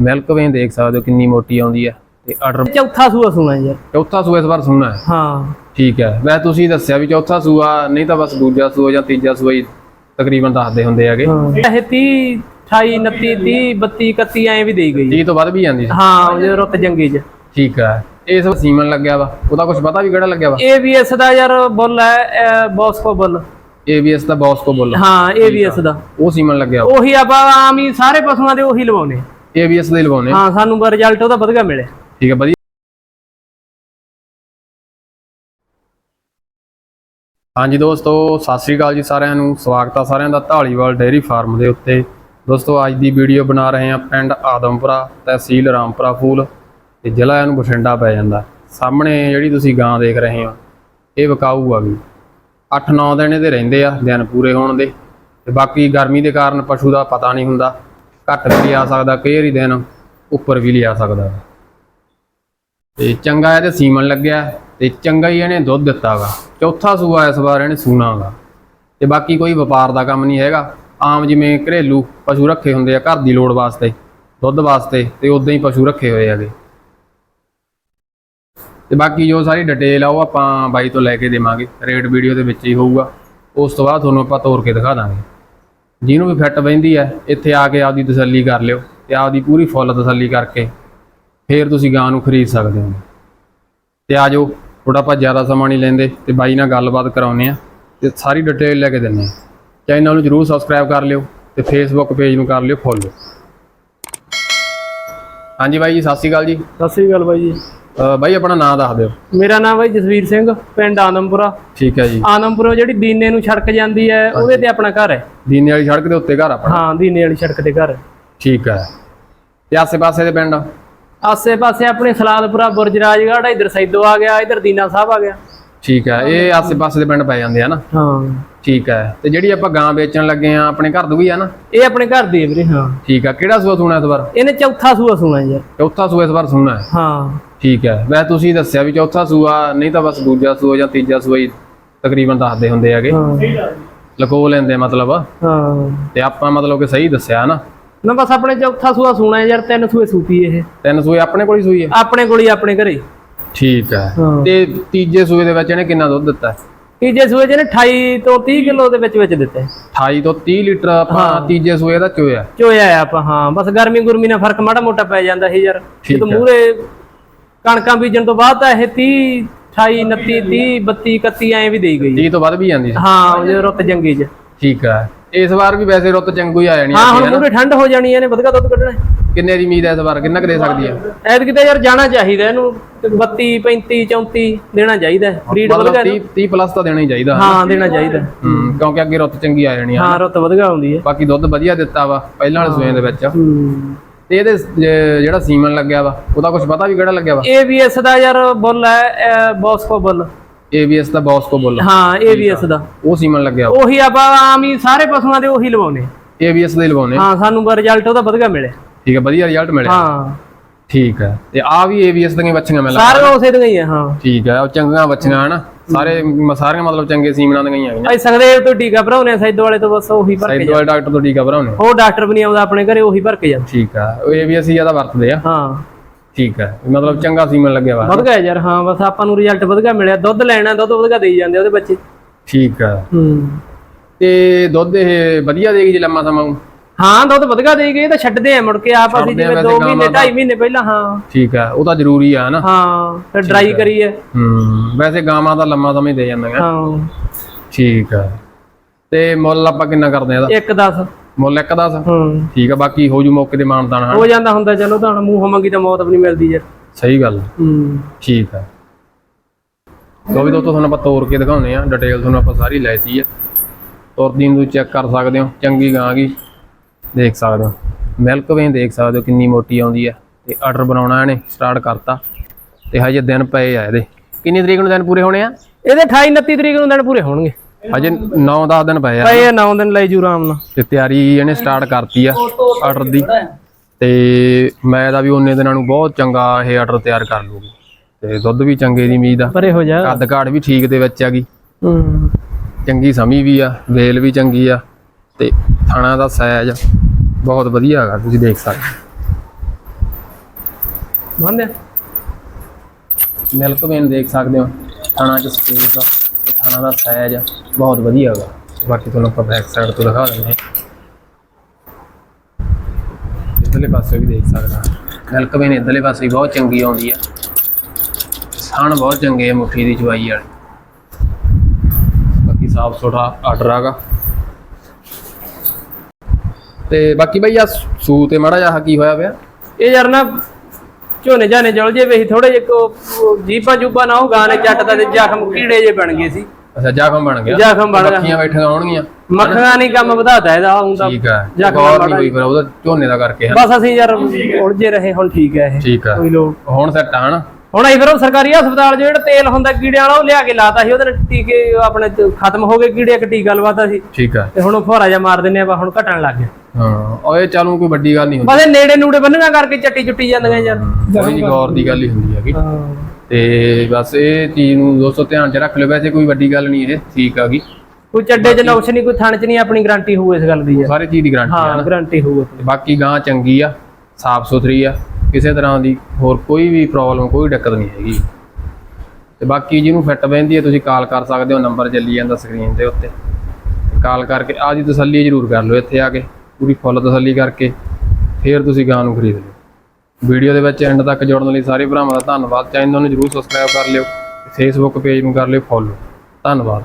Milk vein ਦੇਖ ਸਕਦੇ ਹੋ ਕਿੰਨੀ ਮੋਟੀ ਆਉਂਦੀ ਹੈ ਤੇ ਆਰਡਰ ਚੌਥਾ ਸੂਆ ਸੁਣਾ ਯਾਰ। ਚੌਥਾ ਸੂਆ ਇਸ ਵਾਰ ਸੁਣਨਾ ਹੈ? ਹਾਂ। ਠੀਕ ਹੈ। ਵੈਸੇ ਤੁਸੀਂ ਦੱਸਿਆ ਵੀ ਚੌਥਾ ਸੂਆ ਨਹੀਂ ਤਾਂ ਬਸ ਦੂਜਾ ਸੂਆ ਜਾਂ ਤੀਜਾ ਸੂਆ ਹੀ ਤਕਰੀਬਨ ਦੱਸਦੇ ਹੁੰਦੇ ਹੈਗੇ। ਇਹ 30 28 29 30 32 31 ਐ ਵੀ ਦੇਈ ਗਈ। 30 ਤੋਂ ਵੱਧ ਵੀ ਜਾਂਦੀ ਸੀ। ਹਾਂ ਜੇ ਰੁੱਤ ਜੰਗੀ ਚ। ਠੀਕ ਹੈ। ਇਸ ਸੀਮਨ ਲੱਗਿਆ ਵਾ। ਉਹਦਾ ਕੁਝ ਪਤਾ ਵੀ ਕਿਹੜਾ ਲੱਗਿਆ ਵਾ? ਏਬੀਐਸ ਦਾ ਯਾਰ ਬੁੱਲ ਹੈ ਬੋਸਕੋ ਬੁੱਲ। ABS ਦਾ ਬੌਸ ਕੋ ਬੋਲ। ਹਾਂ ਏਬੀਐਸ ਦਾ। ਉਹ ਸੀਮਨ ਲੱਗਿਆ ਵਾ। ਉਹੀ ਆਪਾਂ ਆਮ ਹੀ ਸਾਰੇ ਪਸ਼ੂਆਂ ਦੇ ਉਹੀ ਲਵਾਉਨੇ ABS ਦੇ ਲਵਾਉਣੇ ਹਾਂ ਸਾਨੂੰ ਰਿਜ਼ਲਟ ਉਹਦਾ ਵਧੀਆ ਮਿਲਿਆ। ਠੀਕ ਹੈ ਵਧੀਆ। ਹਾਂਜੀ ਦੋਸਤੋ ਸਤਿ ਸ੍ਰੀ ਅਕਾਲ ਜੀ ਸਾਰਿਆਂ ਨੂੰ। ਸਵਾਗਤ ਆ ਸਾਰਿਆਂ ਦਾ ਢਾਲੀਵਾਲ ਡੇਅਰੀ ਫਾਰਮ ਦੇ ਉੱਤੇ। ਦੋਸਤੋ ਅੱਜ ਦੀ ਵੀਡੀਓ ਬਣਾ ਰਹੇ ਹਾਂ ਪਿੰਡ ਆਦਮਪੁਰਾ ਤਹਿਸੀਲ ਰਾਮਪੁਰਾ ਫੂਲ ਤੇ ਜ਼ਿਲ੍ਹਾ ਇਹਨੂੰ ਬਠਿੰਡਾ ਪੈ ਜਾਂਦਾ। ਸਾਹਮਣੇ ਜਿਹੜੀ ਤੁਸੀਂ ਗਾਂ ਦੇਖ ਰਹੇ ਹੋ ਇਹ ਵਿਕਾਊ ਆ ਵੀ। 8-9 ਦਿਨ ਇਹਦੇ ਰਹਿੰਦੇ ਆ ਦਿਨ ਪੂਰੇ ਹੋਣ ਦੇ। ਤੇ ਬਾਕੀ ਗਰਮੀ ਦੇ ਕਾਰਨ ਪਸ਼ੂ ਦਾ ਪਤਾ ਨਹੀਂ ਹੁੰਦਾ। ਘੱਟ ਵੀ ਲਿਆ ਸਕਦਾ ਕਈ ਵਾਰੀ ਦਿਨ ਉੱਪਰ ਵੀ ਲਿਆ ਸਕਦਾ। ਤੇ ਚੰਗਾ ਇਹਦੇ ਸੀਮਨ ਲੱਗਿਆ, ਤੇ ਚੰਗਾ ਹੀ ਇਹਨੇ ਦੁੱਧ ਦਿੱਤਾਗਾ। ਚੌਥਾ ਸੂਆ ਇਸ ਵਾਰ ਇਹਨੇ ਸੂਣਾਗਾ ਤੇ ਬਾਕੀ ਕੋਈ ਵਪਾਰ ਦਾ ਕੰਮ ਨਹੀਂ ਹੈਗਾ। ਆਮ ਜਿਵੇਂ ਘਰੇਲੂ ਪਸ਼ੂ ਰੱਖੇ ਹੁੰਦੇ ਆ, ਘਰ ਦੀ ਲੋੜ ਵਾਸਤੇ, ਦੁੱਧ ਵਾਸਤੇ, ਤੇ ਉਦਾਂ ਹੀ ਪਸ਼ੂ ਰੱਖੇ ਹੋਏ ਹੈਗੇ। ਤੇ ਬਾਕੀ ਜੋ ਸਾਰੀ ਡਿਟੇਲ ਆ, ਉਹ ਆਪਾਂ ਬਾਈ ਤੋਂ ਲੈ ਕੇ ਦੇਵਾਂਗੇ। ਰੇਟ ਵੀਡੀਓ ਦੇ ਵਿੱਚ ਹੀ ਹੋਊਗਾ। ਉਸ ਤੋਂ ਬਾਅਦ ਤੁਹਾਨੂੰ ਆਪਾਂ ਤੋਰ ਕੇ ਦਿਖਾ ਦਾਂਗੇ। ਜਿਹਨੂੰ ਵੀ ਫਿੱਟ ਬੈਂਦੀ ਹੈ ਇੱਥੇ ਆ ਕੇ ਆਪਦੀ ਤਸੱਲੀ ਕਰ ਲਿਓ ਤੇ ਆਪਦੀ ਪੂਰੀ ਫੁੱਲ ਤਸੱਲੀ ਕਰਕੇ ਫਿਰ ਤੁਸੀਂ ਗਾਂ ਨੂੰ ਖਰੀਦ ਸਕਦੇ ਹੋ। ਤੇ ਆ ਜਾਓ ਥੋੜਾ ਆਪਾਂ ਜ਼ਿਆਦਾ ਸਮਾਂ ਨਹੀਂ ਲੈਂਦੇ ਤੇ ਬਾਈ ਨਾਲ ਗੱਲਬਾਤ ਕਰਾਉਨੇ ਆ ਤੇ ਸਾਰੀ ਡਿਟੇਲ ਲੈ ਕੇ ਦਿੰਨੇ ਆ ਚੈਨਲ ਨੂੰ ਜਰੂਰ ਸਬਸਕ੍ਰਾਈਬ ਕਰ ਲਿਓ ਤੇ ਫੇਸਬੁੱਕ ਪੇਜ ਨੂੰ ਕਰ ਲਿਓ ਫੋਲੋ ਹਾਂਜੀ ਬਾਈ ਜੀ, ਸਤਿ ਸ਼੍ਰੀ ਅਕਾਲ ਜੀ। ਸਤਿ ਸ੍ਰੀ ਅਕਾਲ ਬਾਈ ਜੀ। ਬਾਈ ਆਪਣਾ ਨਾਮ ਦੱਸ ਦਿਓ। ਮੇਰਾ ਨਾਮ ਬਾਈ ਜਸਵੀਰ ਸਿੰਘ ਪਿੰਡ ਆਨੰਦਪੁਰਾ। ਠੀਕ ਹੈ ਜੀ। ਆਨੰਦਪੁਰੋਂ ਜਿਹੜੀ ਦੀਨੇ ਨੂੰ ਸੜਕ ਜਾਂਦੀ ਹੈ ਉਹਦੇ ਤੇ ਆਪਣਾ ਘਰ ਹੈ। ਦੀਨੇ ਵਾਲੀ ਸੜਕ ਦੇ ਉੱਤੇ ਘਰ ਆਪਣਾ? ਹਾਂ ਦੀਨੇ ਵਾਲੀ ਸੜਕ ਤੇ ਘਰ ਹੈ। ਠੀਕ ਹੈ। ਤੇ ਆਸੇ-ਪਾਸੇ ਦੇ ਪਿੰਡ? ਆਸੇ ਪਾਸੇ ਆਪਣੇ ਸਲਾਦਪੁਰਾ ਬੁਰਜ ਰਾਜਗੜ੍ਹ ਇਧਰ ਸੈਦੋ ਆ ਗਿਆ ਇਧਰ ਦੀਨਾ ਸਾਹਿਬ ਆ ਗਿਆ। ਠੀਕ ਹੈ ਇਹ ਆਸੇ-ਪਾਸੇ ਦੇ ਪਿੰਡ ਪੈ ਜਾਂਦੇ ਆ ਨਾ? ਹਾਂ। ਠੀਕ ਹੈ। ਤੇ ਜਿਹੜੀ ਆਪਾਂ ਗਾਂ ਵੇਚਣ ਲੱਗੇ ਆ ਆਪਣੇ ਘਰ ਵੀ ਆ ਨਾ? ਇਹ ਆਪਣੇ ਘਰ ਦੀ ਹੈ ਵੀਰੇ ਹਾਂ। ਠੀਕ ਆ। ਕਿਹੜਾ ਸੂਆ ਸੁਣਾ ਇਸ ਵਾਰ? ਇਹਨੇ ਚੌਥਾ ਸੂਆ ਸੁਣਾ ਯਾਰ ਚੌਥਾ ਸੂਆ ਇਸ ਵਾਰ ਸੁਣਾ ਹੈ। ਹਾਂ। ਠੀਕ ਹੈ। ਵੈਸੇ ਤੁਸੀਂ ਦੱਸਿਆ ਵੀ ਚੌਥਾ ਸੂਆ ਨਹੀਂ ਤਾਂ ਬਸ ਦੂਜਾ ਸੂਆ ਜਾਂ ਤੀਜਾ ਸੂਆ ਹੀ ਤਕਰੀਬਨ ਦੱਸਦੇ ਹੁੰਦੇ ਹੈਗੇ। ਹਾਂ। ਲਕੋ ਲੈਂਦੇ ਮਤਲਬ। ਹਾਂ। ਤੇ ਆਪਾਂ ਮਤਲਬ ਕਿ ਸਹੀ ਦੱਸਿਆ ਨਾ। ਨਾ ਬਸ ਆਪਣੇ ਚੌਥਾ ਸੂਆ ਸੁਣਾ ਯਾਰ ਤਿੰਨ ਸੂਏ ਸੂਪੀ ਇਹ। ਤਿੰਨ ਸੂਏ ਆਪਣੇ ਕੋਲ ਹੀ ਸੂਈ ਹੈ? ਆਪਣੇ ਕੋਲ ਹੀ ਆਪਣੇ ਘਰੇ। ਠੀਕ ਹੈ। ਹਾਂ। ਤੇ ਤੀਜੇ ਸੂਏ ਦੇ ਵਿੱਚ ਇਹਨੇ ਕਿੰਨਾ ਦੁੱਧ ਦਿੱਤਾ? ਹੈ? ਤੀਜੇ ਸੂਏ ਜਿਹਨੇ 28 ਤੋਂ 30 ਕਿਲੋ ਦੇ ਵਿੱਚ ਵਿੱਚ ਦਿੱਤੇ। 28 ਤੋਂ 30 ਲੀਟਰ ਆਪਾਂ ਤੀਜੇ ਸੂਏ ਦਾ ਚੋਇਆ। ਚੋਇਆ ਆ ਆਪਾਂ ਹਾਂ। ਬਸ ਗਰਮੀ ਗੁਰਮੀ ਨਾਲ ਫ਼ਰਕ ਮਾੜਾ ਮੋਟਾ ਪੈ ਜਾਂਦਾ ਸੀ ਯਾਰ। ਜਦੋਂ। ਮੂਰੇ ਕਣਕਾਂ ਬੀਜਣ ਤੋਂ ਬਾਅਦ ਤਾਂ ਇਹ 30 28 29 30 32 31 ਐ ਵੀ ਦੇਈ ਗਈ। 30 ਤੋਂ ਵੱਧ ਵੀ ਜਾਂਦੀ ਸੀ। ਹਾਂ ਜੇ ਰੁੱਤ ਜੰਗੀ ਚ। ਠੀਕ ਹੈ ਇਸ ਵਾਰ ਵੀ ਵੈਸੇ ਰੁੱਤ ਚੰਗੂ ਹੀ ਆ ਜਾਣੀ ਹਾਂ ਹੈ ਹੁਣ ਮੂਰੇ ਠੰਡ ਹੋ ਜਾਣੀ ਇਹਨੇ ਵਧਗਾ ਦੁੱਧ ਕੱਢਣਾ। ਕਿੰਨੇ ਦੀ ਉਮੀਦ ਹੈ ਇਸ ਵਾਰ? ਕਿੰਨਾ ਕੁ ਦੇ ਸਕਦੀ ਹੈ? ਐਦ ਕਿਤੇ ਯਾਰ ਜਾਣਾ ਚਾਹੀਦਾ ਇਹਨੂੰ 32 35 34 ਦੇਣਾ ਚਾਹੀਦਾ ਬਰੀਡ ਵਧਗਾ 30 30 ਪਲੱਸ ਤਾਂ ਦੇਣਾ ਹੀ ਚਾਹੀਦਾ ਹਾਂ ਦੇਣਾ ਚਾਹੀਦਾ। ਹੂੰ ਕਿਉਂਕਿ ਅੱਗੇ ਰੁੱਤ ਚੰਗੀ ਆ ਜਾਣੀ ਆ। ਹਾਂ ਰੁੱਤ ਵਧਗਾ ਆਉਂਦੀ ਹੈ। ਬਾਕੀ ਦੁੱਧ ਵਧੀਆ ਦਿੱਤਾ ਵਾ ਪਹਿਲਾਂ ਵਾਲੇ ਸੂਏ ਦੇ ਵਿੱਚ। ਹੂੰ। ਤੇ ਇਹਦੇ ਜਿਹੜਾ ਸੀਮਨ ਲੱਗਿਆ ਵਾ ਉਹਦਾ ਕੁਝ ਪਤਾ ਵੀ ਕਿਹੜਾ ਲੱਗਿਆ ਵਾ? ਏਬੀਐਸ ਦਾ ਯਾਰ ਬੁੱਲ ਹੈ ਬੋਸਕੋ ਬੁੱਲ। ABS ਦਾ ਬੌਸ ਕੋ ਬੋਲ। ਹਾਂ ਏਬੀਐਸ ਦਾ। ਉਹ ਸੀਮਨ ਲੱਗਿਆ ਉਹੀ ਆਪਾਂ ਆਮ ਹੀ ਸਾਰੇ ਪਸ਼ੂਆਂ ਦੇ ਉਹੀ ਲਵਾਉਨੇ ABS ਦੇ ਲਵਾਉਣੇ ਹਾਂ। ਸਾਨੂੰ ਰਿਜ਼ਲਟ ਉਹਦਾ ਵਧੀਆ ਮਿਲਿਆ। ਠੀਕ ਹੈ ਵਧੀਆ ਰਿਜ਼ਲਟ ਮਿਲਿਆ। ਹਾਂ। ਠੀਕ ਹੈ ਤੇ ਆ ਵੀ ABS ਦੀਆਂ ਬੱਚੀਆਂ ਮਿਲ ਸਾਰੇ ਉਸੇ ਦੀਆਂ ਹੀ ਆ ਹਾਂ। ਠੀਕ ਹੈ ਉਹ ਚੰਗੀਆਂ ਬੱਚੀਆਂ ਹਨ ਸਾਰੇ ਸਾਰੀਆਂ ਮਤਲਬ ਚੰਗੇ ਸੀਮਨਾਂ ਦੀਆਂ ਹੀ ਆਈਆਂ ਭਾਈ ਸਕਦੇ ਤੋਂ ਟੀਕਾ ਭਰਾਉਨੇ ਸੈਦੋ ਵਾਲੇ ਤੋਂ ਬਸ ਉਹੀ ਭਰ ਕੇ ਸਾਈਡ ਵਾਲੇ ਡਾਕਟਰ ਤੋਂ ਟੀਕਾ ਭਰਾਉਣੇ ਉਹ ਡਾਕਟਰ ਵੀ ਨਹੀਂ ਆਉਂਦਾ ਆਪਣੇ ਘਰੇ ਉਹੀ ਭਰ ਕੇ ਜਾਂਦਾ। ਠੀਕ ਹੈ ਉਹ ABS ਹੀ ਜ਼ਿਆਦਾ ਵਰਤਦੇ ਆ। ਹਾਂ। ਠੀਕ ਹੈ ਮਤਲਬ ਚੰਗਾ ਸੀਮਨ ਲੱਗਿਆ ਵਾ। ਵਧੀਆ ਯਾਰ ਹਾਂ ਬਸ ਆਪਾਂ ਨੂੰ ਰਿਜ਼ਲਟ ਵਧੀਆ ਮਿਲਿਆ। ਦੁੱਧ ਲੈਣਾ ਦੁੱਧ ਵਧੀਆ ਦੇਈ ਜਾਂਦੇ ਉਹਦੇ ਬੱਚੇ। ਠੀਕ ਹੈ। ਹੂੰ। ਤੇ ਦੁੱਧ ਇਹ ਵਧੀਆ ਦੇਗੀ ਜੇ ਲੰਮਾ ਸਮਾਂ। ਹਾਂ ਦੁੱਧ ਵਧੀਆ ਦੇਈ ਗਏ ਇਹ ਤਾਂ ਛੱਡਦੇ ਆ ਮੁੜ ਕੇ ਆਪ ਅਸੀਂ ਆ ਜਿਵੇਂ ਵੈਸੇ 2 ਗਾਵਾਂ ਮਹੀਨੇ ਦਾ। 2.5 ਮਹੀਨੇ ਪਹਿਲਾਂ ਹਾਂ। ਠੀਕ ਹੈ ਉਹ ਤਾਂ ਜ਼ਰੂਰੀ ਆ ਨਾ। ਹਾਂ ਫਿਰ ਡਰਾਈ ਕਰੀਏ। ਹੂੰ ਵੈਸੇ ਗਾਵਾਂ ਦਾ ਲੰਮਾ ਸਮਾਂ ਹੀ ਦੇ ਜਾਂਦੀਆਂ ਹਾਂ। ਠੀਕ ਹੈ ਤੇ ਮੁੱਲ ਆਪਾਂ ਕਿੰਨਾ ਕਰਦੇ ਆ ਇਹਦਾ? 1 10 ਮੁੱਲ ਇੱਕ ਦਾ ਹੂੰ। ਠੀਕ ਹੈ ਬਾਕੀ ਹੋ ਜੂ ਮੌਕੇ ਤੇ ਮਾਨਤਾਨ ਹਾਂ। ਹੋ ਜਾਂਦਾ ਹੁੰਦਾ ਚਲੋ ਤਾਂ ਮੂੰਹ ਮੰਗੀ ਤਾਂ ਮੌਤ ਵੀ ਨਹੀਂ ਮਿਲਦੀ ਯਾਰ ਸਹੀ ਗੱਲ ਹੂੰ। ਠੀਕ ਹੈ ਲੋ ਵੀ ਦੋਸਤੋ ਤੁਹਾਨੂੰ ਆਪਾਂ ਤੋੜ ਕੇ ਦਿਖਾਉਨੇ ਆ। ਡਿਟੇਲ ਤੁਹਾਨੂੰ ਆਪਾਂ ਸਾਰੀ ਲੈਤੀ ਹੈ ਤੁਰਦੀ ਨੂੰ ਚੈੱਕ ਕਰ ਸਕਦੇ ਹੋ। ਚੰਗੀ ਗਾਂ ਗੀ ਦੇਖ ਸਕਦੇ ਹੋ। ਮਿਲਕ ਵੇਨ ਦੇਖ ਸਕਦੇ ਹੋ ਕਿੰਨੀ ਮੋਟੀ ਆਉਂਦੀ ਹੈ ਤੇ ਆਰਡਰ ਬਣਾਉਣਾ ਇਹਨੇ ਸਟਾਰਟ ਕਰਤਾ। ਤੇ ਹਜੇ ਦਿਨ ਪਏ ਆ ਇਹਦੇ। ਕਿੰਨੀ ਤਰੀਕ ਨੂੰ ਦਿਨ ਪੂਰੇ ਹੋਣੇ ਆ? ਇਹਦੇ 28 29 ਤਰੀਕ ਨੂੰ ਦਿਨ ਪੂਰੇ ਹੋਣਗੇ। ਹਜੇ 9-10 ਦਿਨ ਪਏ ਆ। ਪਏ 9 ਦਿਨ ਲਈ ਜੂ ਆਰਾਮ ਨਾਲ। ਤੇ ਤਿਆਰੀ ਇਹਨੇ ਸਟਾਰਟ ਕਰਤੀ ਆ ਆਰਡਰ ਦੀ। ਤੇ ਮੈਂ ਦਾ ਵੀ ਉਹਨੇ ਦਿਨਾਂ ਨੂੰ ਬਹੁਤ ਚੰਗਾ ਇਹ ਆਰਡਰ ਤਿਆਰ ਕਰ ਲੂਗੀ ਤੇ ਦੁੱਧ ਵੀ ਚੰਗੇ ਦੀ ਉਮੀਦ ਆ। ਪਰੇ ਹੋ ਜਾ। ਕੱਦ ਕਾਠ ਵੀ ਠੀਕ ਦੇ ਵਿੱਚ ਹੈਗੀ ਹੂੰ। ਚੰਗੀ ਸਮੀ ਵੀ ਆ ਵੇਲ ਵੀ ਚੰਗੀ ਆ। ਤੇ ਥਾਣਾ ਦਾ ਸਾਈਜ਼ ਬਹੁਤ ਵਧੀਆ ਹੈਗਾ ਤੁਸੀਂ ਦੇਖ ਸਕਦੇ ਹੋ। ਬੰਦਿਆ ਮਿਲਕ ਵੇਨ ਦੇਖ ਸਕਦੇ ਹੋ ਥਾਣਾ ਚ ਸਪੇਸ ਤੇ ਥਾਣਾ ਦਾ ਸਾਈਜ਼ ਬਹੁਤ ਵਧੀਆ ਹੈਗਾ। ਬਾਕੀ ਤੁਹਾਨੂੰ ਆਪਾਂ ਬੈਕ ਸਾਈਡ ਤੋਂ ਦਿਖਾ ਦਿੰਦੇ ਹਾਂ। ਇਧਰਲੇ ਪਾਸੇ ਵੀ ਦੇਖ ਸਕਦਾ ਮਿਲਕ ਵੇਨ ਇਧਰਲੇ ਪਾਸੇ ਵੀ ਬਹੁਤ ਚੰਗੀ ਆਉਂਦੀ ਆ। ਥਣ ਬਹੁਤ ਚੰਗੇ ਆ ਮੁੱਠੀ ਦੀ ਚਵਾਈ ਵਾਲੇ। ਬਾਕੀ ਸਾਫ਼ ਸੁਥਰਾ ਆਰਡਰ ਆਗਾ ਤੇ ਬਾਕੀ ਬਈ ਆ ਸੂ ਤੇ ਮਾੜਾ ਜਿਹਾ ਕੀ ਹੋਇਆ ਪਿਆ। ਇਹ ਯਾਰ ਨਾ ਝੋਨੇ ਜਾਨੇ ਜਲ ਜੇ ਵੇ ਥੋੜੇ ਜਿਹੇ ਕੋ ਜੀਪਾ ਜੂਪਾ ਨਾ ਉਹ ਗਾਣੇ ਚੱਟ ਦਾ ਤੇ ਜ਼ਖਮ ਕੀੜੇ ਜੇ ਬਣ ਗਏ ਸੀ। ਅੱਛਾ ਜ਼ਖਮ ਬਣ ਗਿਆ। ਜ਼ਖਮ ਬਣ ਗਿਆ। ਮੱਖੀਆਂ ਬੈਠੀਆਂ ਹੋਣਗੀਆਂ। ਮੱਖੀਆਂ ਨਹੀਂ ਕੰਮ ਵਧਾਤਾ ਇਹਦਾ ਹੁੰਦਾ ਠੀਕ ਹੈ ਜ਼ਖਮ ਨਹੀਂ ਹੋਈ ਫਿਰ ਉਹਦਾ ਝੋਨੇ ਦਾ ਕਰਕੇ ਬਸ ਅਸੀਂ ਯਾਰ ਉਲਝੇ ਰਹੇ ਹੁਣ ਠੀਕ ਹੈ ਇਹ। ਠੀਕ ਹੈ। ਹੁਣ ਸੈੱਟ ਆ ਹਨਾ। ਹੁਣ ਅਸੀਂ ਫਿਰ ਉਹ ਸਰਕਾਰੀ ਹਸਪਤਾਲ ਜਿਹੜਾ ਤੇਲ ਹੁੰਦਾ ਕੀੜਿਆਂ ਵਾਲਾ ਉਹ ਲਿਆ ਕੇ ਲਾਤਾ ਸੀ ਉਹਦੇ ਨਾਲ ਟੀਕੇ ਆਪਣੇ ਤੇ ਖਤਮ ਹੋ ਗਏ ਕੀੜੇ ਇੱਕ ਟੀਕਾ ਲਵਾਤਾ ਸੀ। ਠੀਕ ਹੈ। ਤੇ ਹੁਣ ਉਹ ਫੁਹਾਰਾ ਜਿਹਾ ਮਾਰ ਦਿੰਨੇ ਆ ਬਸ ਹੁਣ ਘਟਣ ਲੱਗ ਗਿਆ ਹਾਂ। ਉਹ ਇਹ ਚਾਲੂ ਕੋਈ ਵੱਡੀ ਗੱਲ ਨਹੀਂ ਹੁੰਦੀ। ਬਸ ਇਹ ਨੇੜੇ ਨੂੜੇ ਬੰਨਣਾ ਕਰਕੇ ਚੱਟੀ ਚੁੱਟੀ ਜਾਂਦੀਆਂ ਯਾਰ। ਨਹੀਂ ਗੌਰ ਦੀ ਗੱਲ ਹੀ ਹੁੰਦੀ ਹੈਗੀ। ਤੇ ਬਸ ਇਹ ਚੀਜ਼ ਨੂੰ ਦੋਸਤੋ ਧਿਆਨ 'ਚ ਰੱਖ ਲਿਓ। ਵੈਸੇ ਕੋਈ ਵੱਡੀ ਗੱਲ ਨਹੀਂ ਇਹ ਠੀਕ ਹੈਗੀ ਕੋਈ ਚੱਡੇ 'ਚ ਨੁਕਸ ਨਹੀਂ ਕੋਈ ਥਣ 'ਚ ਨਹੀਂ ਆਪਣੀ ਗਾਰੰਟੀ ਹੋਊ ਇਸ ਗੱਲ ਦੀ ਯਾਰ। ਸਾਰੇ ਚੀਜ਼ ਦੀ ਗਾਰੰਟੀ ਹੈ ਗਾਰੰਟੀ ਹੋਊ ਬਾਕੀ ਗਾਂ ਚੰਗੀ ਆ ਸਾਫ਼ ਸੁਥਰੀ ਆ ਕਿਸੇ ਤਰ੍ਹਾਂ ਦੀ ਹੋਰ ਕੋਈ ਵੀ ਪ੍ਰੋਬਲਮ ਕੋਈ ਦਿੱਕਤ ਨਹੀਂ ਹੈਗੀ। ਤੇ ਬਾਕੀ ਜਿਹਨੂੰ ਫਿੱਟ ਬਹਿੰਦੀ ਹੈ ਤੁਸੀਂ ਕਾਲ ਕਰ ਸਕਦੇ ਹੋ ਨੰਬਰ ਚੱਲੀ ਜਾਂਦਾ ਸਕਰੀਨ ਦੇ ਉੱਤੇ। ਕਾਲ ਕਰਕੇ ਆਦੀ ਤਸੱਲੀ ਜ਼ਰੂਰ ਕਰ ਲਓ ਇੱਥੇ ਆ ਕੇ। ਪੂਰੀ ਫੁੱਲ ਤਸੱਲੀ ਕਰਕੇ ਫਿਰ ਤੁਸੀਂ ਗਾਂ ਨੂੰ ਖਰੀਦ ਲਿਓ। ਵੀਡੀਓ ਦੇ ਵਿੱਚ ਐਂਡ ਤੱਕ ਜੁੜਨ ਲਈ ਸਾਰੇ ਭਰਾਵਾਂ ਦਾ ਧੰਨਵਾਦ। ਚੈਨਲ ਨੂੰ ਜਰੂਰ ਸਬਸਕ੍ਰਾਈਬ ਕਰ ਲਿਓ ਫੇਸਬੁੱਕ ਪੇਜ ਨੂੰ ਕਰ ਲਿਓ ਫੋਲੋ ਧੰਨਵਾਦ।